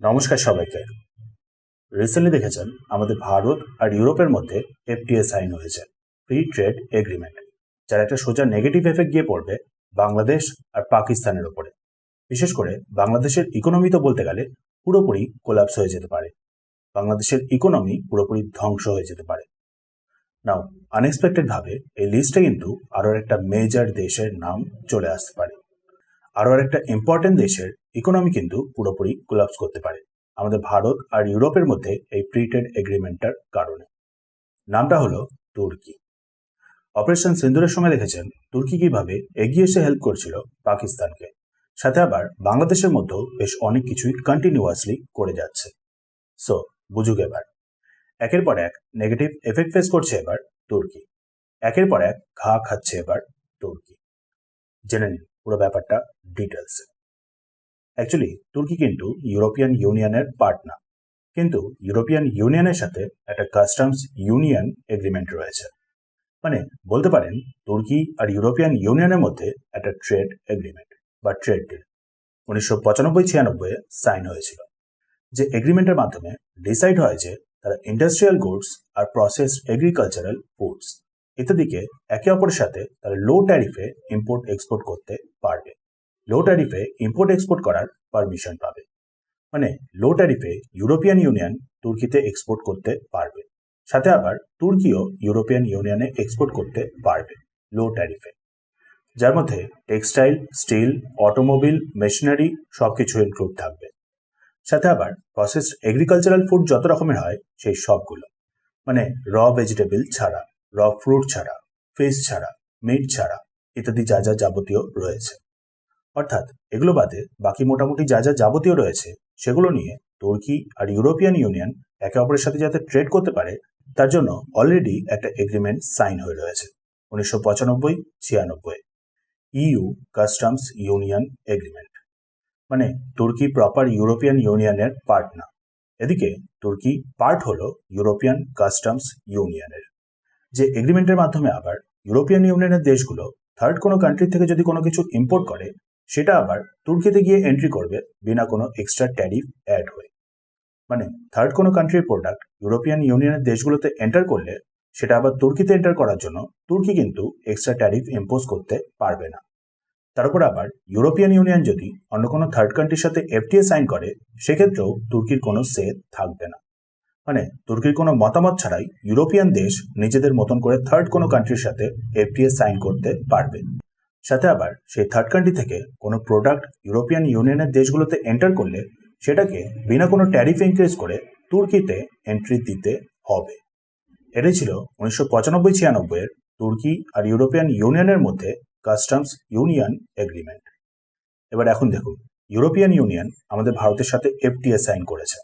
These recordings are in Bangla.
নমস্কার সবাইকে। রিসেন্টলি দেখেছেন, আমাদের ভারত আর ইউরোপের মধ্যে এফটিএ সাইন হয়েছে ফ্রি ট্রেড এগ্রিমেন্ট যার একটা সোজা নেগেটিভ এফেক্ট গিয়ে পড়বে বাংলাদেশ আর পাকিস্তানের ওপরে বিশেষ করে বাংলাদেশের ইকোনমি তো বলতে গেলে পুরোপুরি কোলাপস হয়ে যেতে পারে। বাংলাদেশের ইকোনমি পুরোপুরি ধ্বংস হয়ে যেতে পারে। নাও আনএক্সপেক্টেডভাবে এই লিস্টে কিন্তু আরও একটা মেজর দেশের নাম চলে আসতে পারে। আরও একটা ইম্পর্টেন্ট দেশের ইকোনমি কিন্তু পুরোপুরি কোলাপস করতে পারে। আমাদের ভারত আর ইউরোপের মধ্যে এই ফ্রি ট্রেড এগ্রিমেন্টটার কারণে। নামটা হলো তুর্কি। অপারেশন সিন্দুরের সময় দেখেছেন তুর্কি কীভাবে এগিয়ে এসে হেল্প করছিল পাকিস্তানকে। সাথে আবার বাংলাদেশের মধ্যেও বেশ অনেক কিছুই কন্টিনিউয়াসলি করে যাচ্ছে। সো বুঝুক এবার। একের পর এক নেগেটিভ এফেক্ট ফেস করছে এবার তুর্কি। একের পর এক ঘা খাচ্ছে এবার তুর্কি। জেনে নিন পুরো ব্যাপারটা ডিটেলসে অ্যাকচুয়ালি তুর্কি কিন্তু ইউরোপিয়ান ইউনিয়নের পার্ট না কিন্তু ইউরোপিয়ান ইউনিয়নের সাথে একটা কাস্টমস ইউনিয়ন এগ্রিমেন্ট রয়েছে। মানে বলতে পারেন, তুর্কি আর ইউরোপিয়ান ইউনিয়নের মধ্যে একটা ট্রেড এগ্রিমেন্ট বা ট্রেড ডিল উনিশশো পঁচানব্বই ছিয়ানব্বই সাইন হয়েছিল। যে এগ্রিমেন্টের মাধ্যমে ডিসাইড হয় যে তারা ইন্ডাস্ট্রিয়াল গুডস আর প্রসেসড এগ্রিকালচারাল ফুডস ইত্যাদিকে একে অপরের সাথে তারা লো ট্যারিফে ইম্পোর্ট এক্সপোর্ট করতে পারবে। লো ট্যারিফে ইম্পোর্ট এক্সপোর্ট করার পারমিশন পাবে। মানে লো ট্যারিফে ইউরোপিয়ান ইউনিয়ন তুর্কিতে এক্সপোর্ট করতে পারবে। সাথে আবার তুর্কিও ইউরোপিয়ান ইউনিয়নে এক্সপোর্ট করতে পারবে লো ট্যারিফে যার মধ্যে টেক্সটাইল স্টিল অটোমোবিল মেশিনারি সব কিছু ইনক্লুড থাকবে। সাথে আবার প্রসেসড এগ্রিকালচারাল ফুড যত রকমের হয়, সেই সবগুলো। মানে র ভেজিটেবল ছাড়া। র ফ্রুট ছাড়া, ফিশ ছাড়া, মিট ছাড়া ইত্যাদি যা যা যাবতীয় রয়েছে। অর্থাৎ এগুলো বাদে বাকি মোটামুটি যা যা যাবতীয় রয়েছে, সেগুলো নিয়ে তুর্কি আর ইউরোপিয়ান ইউনিয়ন একে অপরের সাথে যাতে ট্রেড করতে পারে, তার জন্য অলরেডি একটা এগ্রিমেন্ট সাইন হয়ে রয়েছে, উনিশশো পঁচানব্বই, ছিয়ানব্বই। ইউ কাস্টমস ইউনিয়ন এগ্রিমেন্ট মানে তুর্কি প্রপার ইউরোপিয়ান ইউনিয়নের পার্ট না। এদিকে তুর্কি পার্ট হলো ইউরোপিয়ান কাস্টমস ইউনিয়নের যে এগ্রিমেন্টের মাধ্যমে আবার ইউরোপিয়ান ইউনিয়নের দেশগুলো থার্ড কোনো কান্ট্রি থেকে যদি কোনো কিছু ইম্পোর্ট করে, সেটা আবার তুর্কিতে গিয়ে এন্ট্রি করবে বিনা কোনো এক্সট্রা ট্যারিফ অ্যাড হয়ে। মানে থার্ড কোনো কান্ট্রির প্রোডাক্ট ইউরোপিয়ান ইউনিয়নের দেশগুলোতে এন্টার করলে, সেটা আবার তুর্কিতে এন্টার করার জন্য তুর্কি কিন্তু এক্সট্রা ট্যারিফ ইম্পোজ করতে পারবে না। তারপর আবার ইউরোপিয়ান ইউনিয়ন যদি অন্য কোনো থার্ড কান্ট্রির সাথে এফটিএ সাইন করে, সেক্ষেত্রেও তুর্কির কোনো সে থাকবে না। মানে তুর্কির কোনো মতামত ছাড়াই ইউরোপিয়ান দেশ নিজেদের মতন করে থার্ড কোনো কান্ট্রির সাথে এফটিএ সাইন করতে পারবে। সাথে আবার সেই থার্ড কান্ট্রি থেকে কোনো প্রোডাক্ট ইউরোপিয়ান ইউনিয়নের দেশগুলোতে এন্টার করলে সেটাকে বিনা কোনো ট্যারিফ ইনক্রিজ করে তুর্কিতে এন্ট্রি দিতে হবে। এটাই ছিল উনিশশো পঁচানব্বই ছিয়ানব্বইয়ের তুর্কি আর ইউরোপিয়ান ইউনিয়নের মধ্যে কাস্টমস ইউনিয়ন এগ্রিমেন্ট এবার এখন দেখুন, ইউরোপিয়ান ইউনিয়ন আমাদের ভারতের সাথে এফটিএ সাইন করেছে।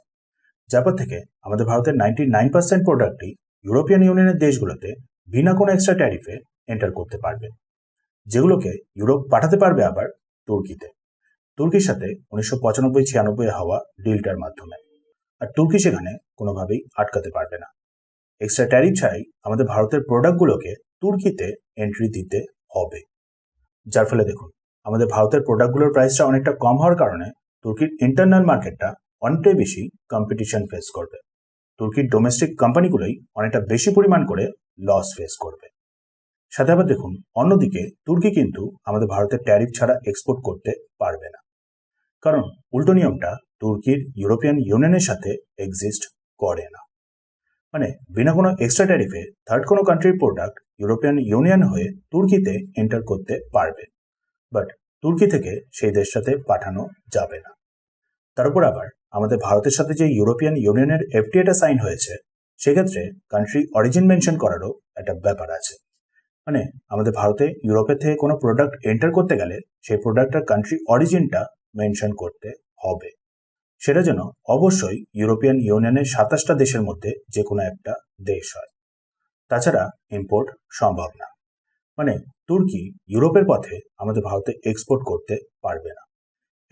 যার পর থেকে আমাদের ভারতের নাইনটি নাইন পার্সেন্ট প্রোডাক্টই ইউরোপিয়ান ইউনিয়নের দেশগুলোতে বিনা কোনো এক্সট্রা ট্যারিফে এন্টার করতে পারবে। যেগুলোকে ইউরোপ পাঠাতে পারবে আবার তুর্কিতে। তুর্কির সাথে উনিশশো পঁচানব্বই ছিয়ানব্বই হওয়া ডিলটার মাধ্যমে। আর তুর্কি সেখানে কোনোভাবেই আটকাতে পারবে না। এক্সট্রা ট্যারিফ ছাড়াই আমাদের ভারতের প্রোডাক্টগুলোকে তুর্কিতে এন্ট্রি দিতে হবে। যার ফলে দেখুন, আমাদের ভারতের প্রোডাক্টগুলোর প্রাইসটা অনেকটা কম হওয়ার কারণে তুর্কির ইন্টারনাল মার্কেটটা অনেকটাই বেশি কম্পিটিশন ফেস করবে। তুর্কির ডোমেস্টিক কোম্পানিগুলোই অনেকটা বেশি পরিমাণ করে লস ফেস করবে। সাথে আবার দেখুন, অন্যদিকে তুর্কি কিন্তু আমাদের ভারতের ট্যারিফ ছাড়া এক্সপোর্ট করতে পারবে না। কারণ উল্টো নিয়মটা তুর্কির ইউরোপিয়ান ইউনিয়নের সাথে এক্সিস্ট করে না। মানে বিনা কোনো এক্সট্রা ট্যারিফে থার্ড কোনো কান্ট্রির প্রোডাক্ট ইউরোপিয়ান ইউনিয়ন হয়ে তুর্কিতে এন্টার করতে পারবে। বাট তুর্কি থেকে সেই দেশ সাথে পাঠানো যাবে না। তার উপর আবার আমাদের ভারতের সাথে যে ইউরোপিয়ান ইউনিয়নের এফটিএটা সাইন হয়েছে, সেক্ষেত্রে কান্ট্রি অরিজিন মেনশন করারও একটা ব্যাপার আছে। মানে আমাদের ভারতে ইউরোপের থেকে কোনো প্রোডাক্ট এন্টার করতে গেলে সেই প্রোডাক্টটার কান্ট্রি অরিজিনটা মেনশন করতে হবে। সেটা যেন অবশ্যই ইউরোপিয়ান ইউনিয়নের সাতাশটা দেশের মধ্যে যে কোনো একটা দেশ হয়। তাছাড়া ইম্পোর্ট সম্ভব না। মানে তুর্কি ইউরোপের পথে আমাদের ভারতে এক্সপোর্ট করতে পারবে না।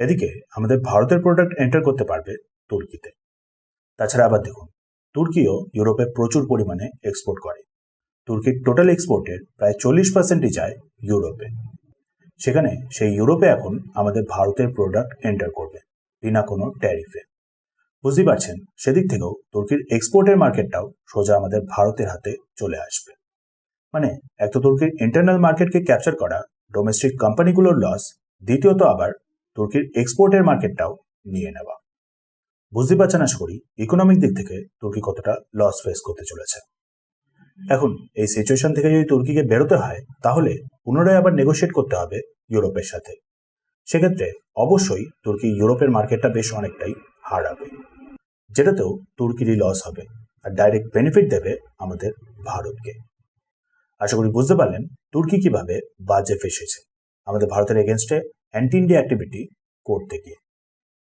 এদিকে আমাদের ভারতের প্রোডাক্ট এন্টার করতে পারবে তুর্কিতে। তাছাড়া আবার দেখুন, তুর্কিও ইউরোপে প্রচুর পরিমাণে এক্সপোর্ট করে। তুর্কির টোটাল এক্সপোর্টের প্রায় চল্লিশ পার্সেন্টই যায় ইউরোপে। সেখানে সেই ইউরোপে এখন আমাদের ভারতের প্রোডাক্ট এন্টার করবে বিনা কোনো ট্যারিফে বুঝতেই পারছেন, সেদিক থেকেও তুর্কির এক্সপোর্টের মার্কেটটাও সোজা আমাদের ভারতের হাতে চলে আসবে। মানে এক তো তুর্কির ইন্টারনাল মার্কেটকে ক্যাপচার করা ডোমেস্টিক কোম্পানিগুলোর লস দ্বিতীয়ত আবার তুর্কির এক্সপোর্টের মার্কেটটাও নিয়ে নেওয়া। বুঝতে পারছেন আশা করি ইকোনমিক দিক থেকে তুর্কি কতটা লস ফেস করতে চলেছে। এখন, এই সিচুয়েশন থেকে যদি তুর্কিকে বেরোতে হয়, তাহলে পুনরায় আবার নেগোশিয়েট করতে হবে ইউরোপের সাথে। সেক্ষেত্রে অবশ্যই তুর্কি ইউরোপের মার্কেটটা বেশ অনেকটাই হারাবে, যেটাতেও তুর্কিরই লস হবে আর ডাইরেক্ট বেনিফিট দেবে আমাদের ভারতকে। আশা করি বুঝতে পারলেন তুর্কি কীভাবে বাজে ফেসেছে আমাদের ভারতের এগেনস্টে অ্যান্টি ইন্ডিয়া অ্যাক্টিভিটি করতে গিয়ে